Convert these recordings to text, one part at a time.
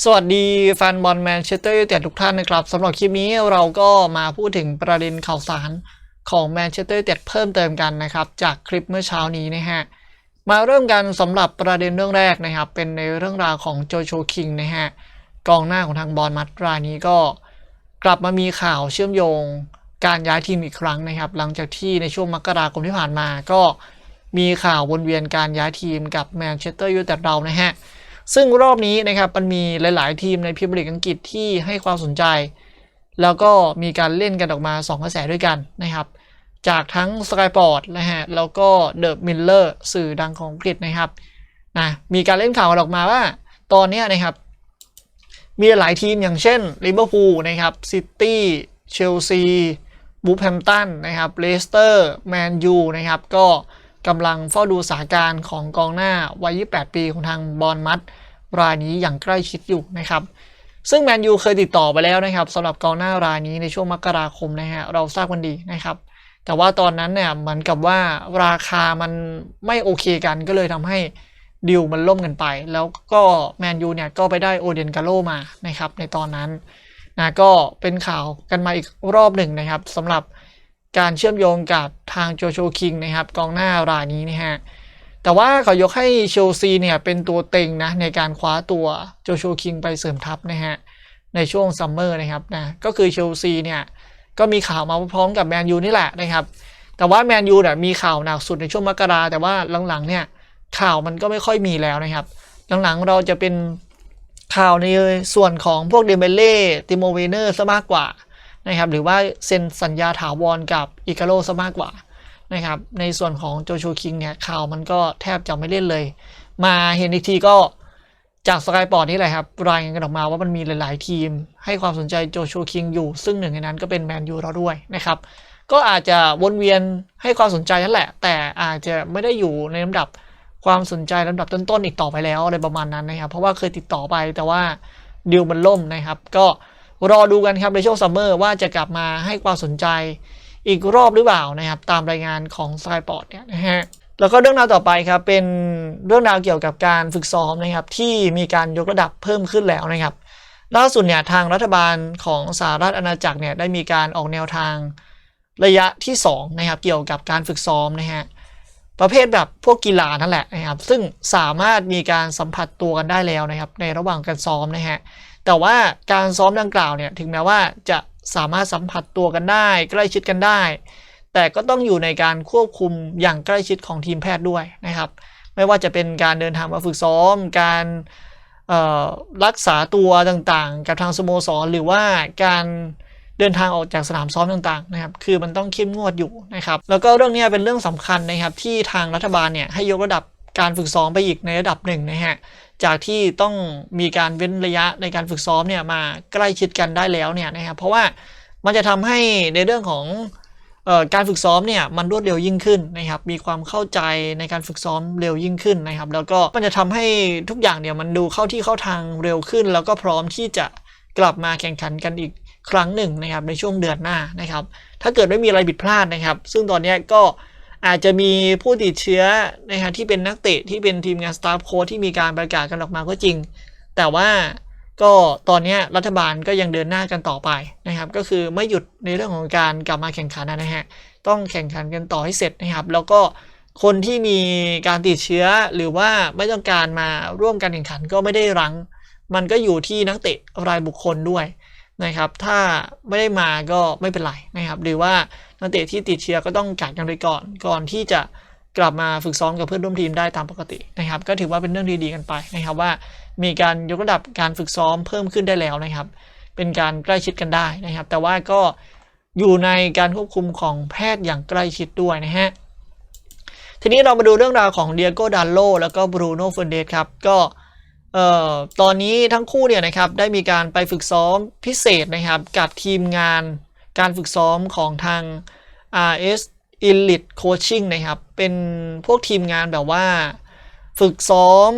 สวัสดีแฟนบอลแมนเชสเตอร์ยูไนเต็ดทุกท่านนะครับสำหรับคลิปนี้เราก็มาพูดถึงประเด็นข่าวสารของแมนเชสเตอร์ยูไนเต็ดเพิ่มเติมกันนะครับ จากคลิปเมื่อเช้านี้นะฮะมาเริ่มกันสำหรับประเด็นเรื่องแรกนะครับ เป็นในเรื่องราวของโจโชคิงนะฮะกองหน้าของทางบอลมัดรายนี้ก็ กลับมามีข่าวเชื่อมโยง การย้ายทีมอีกครั้งนะครับ หลังจากที่ในช่วงมกราคมที่ผ่านมาก็มีข่าววนเวียนการย้ายทีมกับแมนเชสเตอร์ยูไนเต็ดเรานะฮะ ซึ่งรอบนี้นะครับมันมีหลาย ๆ ทีมในพรีเมียร์ลีกอังกฤษที่ให้ความสนใจ แล้วก็มีการเล่นกันออกมา 2 กระแสด้วยกันนะครับ จากทั้ง Sky p o r t นะฮะแล้วก็ The Miller สื่อดังของอังกฤษนะครับนะมีการเล่นข่าวกันออกมาว่า ตอนนี้นะครับ มีหลายทีมอย่างเช่นลิเวอร์พูลนะครับซิตี้เชลซีบูแฮมตันนะครับเลสเตอร์แมนยูนะครับก็ กำลังเฝ้าดูสถานการณ์ของกองหน้าวัย 28 ปีของทางบอลมัดรายนี้อย่างใกล้ชิดอยู่นะครับซึ่งแมนยูเคยติดต่อไปแล้วนะครับสำหรับกองหน้ารายนี้ในช่วงมกราคมนะฮะเราทราบกันดีนะครับ แต่ว่าตอนนั้นเนี่ยเหมือนกับว่าราคามันไม่โอเคกันก็เลยทำให้ดิวมันล่มกันไป แล้วก็แมนยูเนี่ยก็ไปได้โอเดนกาโลมานะครับในตอนนั้นนะก็เป็นข่าวกันมาอีกรอบหนึ่งนะครับสำหรับ การเชื่อมโยงกับทางโจโชคิงนะครับกองหน้ารายนี้นะฮะแต่ว่าเขายกให้เชลซีเนี่ยเป็นตัวเต็งนะในการคว้าตัวโจโชคิงไปเสริมทัพนะฮะในช่วงซัมเมอร์นะครับนะก็คือเชลซีเนี่ยก็มีข่าวมาพร้อมกับแมนยูนี่แหละนะครับแต่ว่าแมนยูเนี่ยมีข่าวหนักสุดในช่วงมกราแต่ว่าหลังๆเนี่ยข่าวมันก็ไม่ค่อยมีแล้วนะครับ หลังๆเราจะเป็นข่าวในส่วนของพวกเดเบเล่ติโมเวเนอร์ซะมากกว่า นะครับหรือว่าเซ็นสัญญาถาวรกับอิกาโลซะมากกว่านะครับในส่วนของโจชูคิงเนี่ยข่าวมันก็แทบจะไม่เล่นเลย มาเห็นอีกทีก็จากสกายปอร์ตนี่แหละครับ รายงานกันออกมาว่ามันมีหลาย ๆ ทีม ให้ความสนใจโจชูคิงอยู่ ซึ่งหนึ่งในนั้นก็เป็นแมนยูเราด้วยนะครับ ก็อาจจะวนเวียนให้ความสนใจนั่นแหละ แต่อาจจะไม่ได้อยู่ในลำดับความสนใจลำดับต้น ๆ อีกต่อไปแล้วอะไรประมาณนั้นนะครับ เพราะว่าเคยติดต่อไปแต่ว่าดิวมันล่มนะครับ ก็ รอดูกันครับในช่วงซัมเมอร์ว่าจะกลับมาให้ความสนใจอีกรอบหรือเปล่านะครับ ตามรายงานของสกายปอร์ตเนี่ยนะฮะแล้วก็เรื่องราวต่อไปครับ เป็นเรื่องราวเกี่ยวกับการฝึกซ้อมนะครับ ที่มีการยกระดับเพิ่มขึ้นแล้วนะครับล่าสุดเนี่ยทางรัฐบาลของสหรัฐอาณาจักรเนี่ยได้มีการออกแนวทางระยะที่2นะครับเกี่ยวกับการฝึกซ้อมนะฮะประเภทแบบพวกกีฬานั่นแหละนะครับซึ่งสามารถมีการสัมผัสตัวกันได้แล้วนะครับในระหว่างการซ้อมนะฮะ แต่ว่าการซ้อมดังกล่าวเนี่ยถึงแม้ว่าจะสามารถสัมผัสตัวกันได้ ใกล้ชิดกันได้ แต่ก็ต้องอยู่ในการควบคุมอย่างใกล้ชิดของทีมแพทย์ด้วยนะครับ ไม่ว่าจะเป็นการเดินทางมาฝึกซ้อม การรักษาตัวต่างๆ กับทางสโมสรหรือว่าการเดินทางออกจากสนามซ้อมต่างๆนะครับ คือมันต้องเข้มงวดอยู่นะครับ แล้วก็เรื่องนี้เป็นเรื่องสำคัญนะครับที่ทางรัฐบาลเนี่ยให้ยกระดับการฝึกซ้อมไปอีกในระดับหนึ่งนะฮะ จากที่ต้องมีการเว้นระยะในการฝึกซ้อมเนี่ยมาใกล้ชิดกันได้แล้วเนี่ยนะครับเพราะว่ามันจะทำให้ในเรื่องของการฝึกซ้อมเนี่ยมันรวดเร็วยิ่งขึ้นนะครับ มีความเข้าใจในการฝึกซ้อมเร็วยิ่งขึ้นนะครับ แล้วก็มันจะทำให้ทุกอย่างเนี่ยมันดูเข้าที่เข้าทางเร็วขึ้น แล้วก็พร้อมที่จะกลับมาแข่งขันกันอีกครั้งหนึ่งนะครับในช่วงเดือนหน้านะครับ ถ้าเกิดไม่มีอะไรผิดพลาดนะครับ ซึ่งตอนนี้ก็ อาจจะมีผู้ติดเชื้อนะครับที่เป็นนักเตะที่เป็นทีมงานสตาฟโค้ชที่มีการประกาศกันออกมาก็จริง แต่ว่าก็ตอนนี้รัฐบาลก็ยังเดินหน้ากันต่อไปนะครับ ก็คือไม่หยุดในเรื่องของการกลับมาแข่งขันนะฮะต้องแข่งขันกันต่อให้เสร็จนะครับ แล้วก็คนที่มีการติดเชื้อหรือว่าไม่ต้องการมาร่วมการแข่งขันก็ไม่ได้รั้ง มันก็อยู่ที่นักเตะรายบุคคลด้วย นะครับ ถ้าไม่ได้มาก็ไม่เป็นไรนะครับ หรือว่านักเตะที่ติดเชื้อก็ต้องกักกันไปก่อน ก่อนที่จะกลับมาฝึกซ้อมกับเพื่อนร่วมทีมได้ตามปกตินะครับ ก็ถือว่าเป็นเรื่องดีๆกันไปนะครับว่า มีการยกระดับการฝึกซ้อมเพิ่มขึ้นได้แล้วนะครับ เป็นการใกล้ชิดกันได้นะครับ แต่ว่าก็อยู่ในการควบคุมของแพทย์อย่างใกล้ชิดด้วยนะฮะทีนี้เรามาดูเรื่องราวของเดียโกดานโลแล้วก็บรูโน่เฟนเดสครับก็ เอ่อตอนนี้ทั้งคู่เนี่ยนะครับได้มีการไปฝึกซ้อมพิเศษนะครับกับทีมงานการฝึกซ้อมของทาง RS Elite Coaching นะครับ เป็นพวกทีมงานแบบว่า ฝึกซ้อม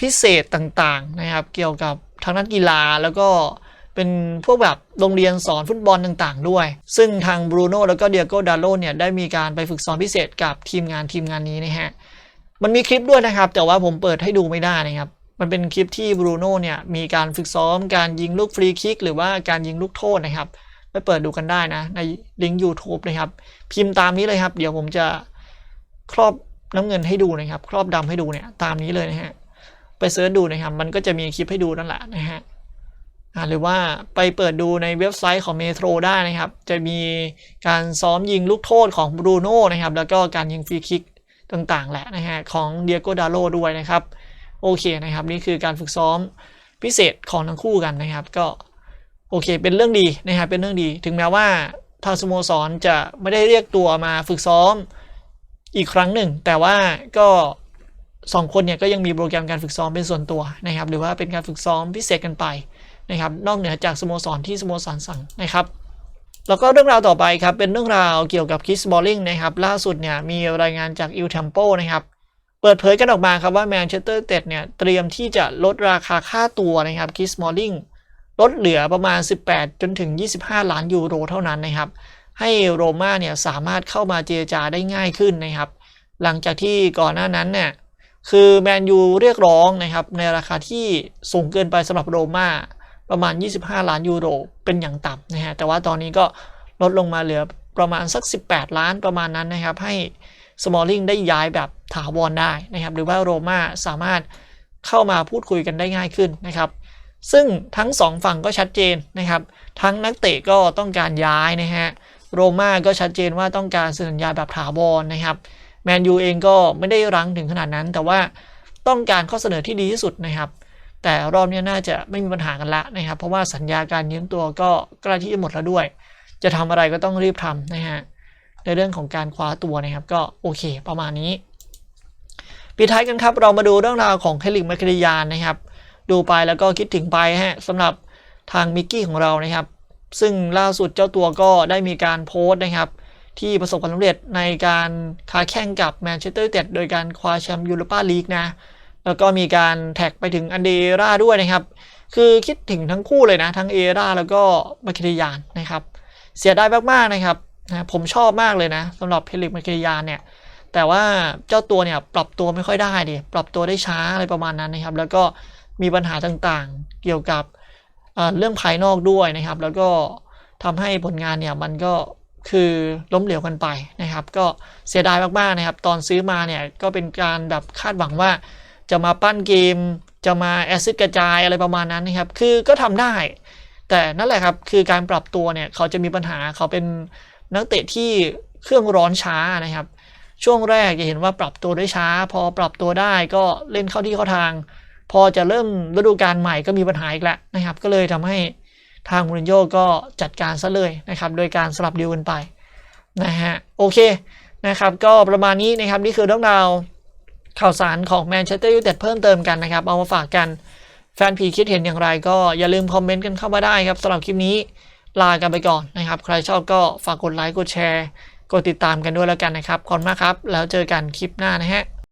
พิเศษต่างๆนะครับ เกี่ยวกับทางด้านกีฬาแล้วก็เป็นพวกแบบโรงเรียนสอนฟุตบอลต่างๆ ด้วย ซึ่งทางบรูโน่แล้วก็เดียโกดาโลเนี่ยได้มีการไปฝึกซ้อมพิเศษกับทีมงานทีมงานนี้นะฮะมันมีคลิปด้วยนะครับ แต่ว่าผมเปิดให้ดูไม่ได้นะครับ มันเป็นคลิปที่บรูโน่เนี่ยมีการฝึกซ้อมการยิงลูกฟรีคิกหรือว่าการยิงลูกโทษนะครับไปเปิดดูกันได้นะในลิงก์ YouTube นะครับ พิมพ์ตามนี้เลยครับ เดี๋ยวผมจะครอบน้ำเงินให้ดูนะครับ ครอบดำให้ดูเนี่ยตามนี้เลยนะฮะไปเสิร์ชดูนะครับ มันก็จะมีคลิปให้ดูนั่นแหละนะฮะหรือว่าไปเปิดดูในเว็บไซต์ของเมโทรได้นะครับ จะมีการซ้อมยิงลูกโทษของบรูโน่นะครับ แล้วก็การยิงฟรีคิกต่างๆ แหละนะฮะของเดียโกดาโลด้วยนะครับ โอเคนะครับนี่คือการฝึกซ้อมพิเศษของทั้งคู่กันนะครับ ก็โอเค เป็นเรื่องดีนะครับเป็นเรื่องดี ถึงแม้ว่าทางสโมสรจะไม่ได้เรียกตัวมาฝึกซ้อมอีกครั้งหนึ่ง แต่ว่าก็สองคนเนี่ยก็ยังมีโปรแกรมการฝึกซ้อมเป็นส่วนตัวนะครับ หรือว่าเป็นการฝึกซ้อมพิเศษกันไปนะครับ นอกเหนือจากสโมสรที่สโมสรสั่งนะครับแล้วก็เรื่องราวต่อไปครับ เป็นเรื่องราวเกี่ยวกับคิสบอลลิงนะครับ ล่าสุดเนี่ยมีรายงานจากอิลเทมโปนะครับ เปิดเผยกันออกมาครับว่าแมนเชสเตอร์เต็ดเนี่ยเตรียมที่จะลดราคาค่าตัวนะครับคิสมอลลิงลดเหลือประมาณ 18 จนถึง 25 ล้านยูโรเท่านั้นนะครับ ให้โรม่าเนี่ยสามารถเข้ามาเจรจาได้ง่ายขึ้นนะครับ หลังจากที่ก่อนหน้านั้นเนี่ยคือแมนยูเรียกร้องนะครับในราคาที่สูงเกินไปสำหรับโรม่าประมาณ 25 ล้านยูโรเป็นอย่างต่ำนะฮะแต่ว่าตอนนี้ก็ลดลงมาเหลือประมาณสัก 18 ล้านประมาณนั้นนะครับ ให้ สมอลลิงได้ย้ายแบบถาวรได้นะครับ หรือว่าโรม่าสามารถเข้ามาพูดคุยกันได้ง่ายขึ้นนะครับ ซึ่งทั้งสองฝั่งก็ชัดเจนนะครับ ทั้งนักเตะก็ต้องการย้ายนะฮะโรม่าก็ชัดเจนว่าต้องการสัญญาแบบถาวรนะครับแมนยูเองก็ไม่ได้รั้งถึงขนาดนั้น แต่ว่าต้องการข้อเสนอที่ดีที่สุดนะครับ แต่รอบนี้น่าจะไม่มีปัญหากันละนะครับ เพราะว่าสัญญาการยืมตัวก็ใกล้ที่จะหมดแล้วด้วย จะทำอะไรก็ต้องรีบทำนะฮะ ในเรื่องของการคว้าตัวนะครับ ก็โอเค ประมาณนี้ปิดท้ายกันครับ เรามาดูเรื่องราวของเฮลิกมาคริยานนะครับ ดูไปแล้วก็คิดถึงไปฮะสำหรับทางมิกกี้ของเรานะครับ ซึ่งล่าสุดเจ้าตัวก็ได้มีการโพสต์นะครับ ที่ประสบความสำเร็จในการค้าแข่งกับแมนเชสเตอร์ยูไนเต็ดโดยการคว้าแชมป์ยูโรปาลีกนะแล้วก็มีการแท็กไปถึงอันเดราด้วยนะครับ คือคิดถึงทั้งคู่เลยนะ ทั้งเอราแล้วก็มาคริยานนะครับ เสียดายมากๆนะครับ นะผมชอบมากเลยนะสำหรับเพลิกมาเกยานเนี่ย แต่ว่าเจ้าตัวเนี่ยปรับตัวไม่ค่อยได้ดิปรับตัวได้ช้าอะไรประมาณนั้นนะครับ แล้วก็มีปัญหาต่างๆ เกี่ยวกับเรื่องภายนอกด้วยนะครับ แล้วก็ทำให้ผลงานเนี่ยมันก็คือล้มเหลวกันไปนะครับ ก็เสียดายมากๆนะครับ ตอนซื้อมาเนี่ยก็เป็นการแบบคาดหวังว่า จะมาปั้นเกม จะมาแอซิดกระจายอะไรประมาณนั้นนะครับ คือก็ทำได้ แต่นั่นแหละครับคือการปรับตัวเนี่ยเขาจะมีปัญหาเขาเป็น นักเตะที่เครื่องร้อนช้านะครับ ช่วงแรกจะเห็นว่าปรับตัวได้ช้า พอปรับตัวได้ก็เล่นเข้าที่เข้าทาง พอจะเริ่มฤดูกาลใหม่ก็มีปัญหาอีกแล้วนะครับ ก็เลยทำให้ทางมูรินโญ่ก็จัดการซะเลยนะครับโดยการสลับดีลกันไปนะฮะโอเคนะครับก็ประมาณนี้นะครับนี่คือเรื่องราวข่าวสารของแมนเชสเตอร์ยูไนเต็ดเพิ่มเติมกันนะครับ เอามาฝากกันแฟนพีคิดเห็นอย่างไรก็อย่าลืมคอมเมนต์กันเข้ามาได้ครับสำหรับคลิปนี้ ลากันไปก่อนนะครับ ใครชอบก็ฝากกดไลค์กดแชร์ กดติดตามกันด้วยแล้วกันนะครับขอบคุณมากครับ แล้วเจอกันคลิปหน้านะฮะ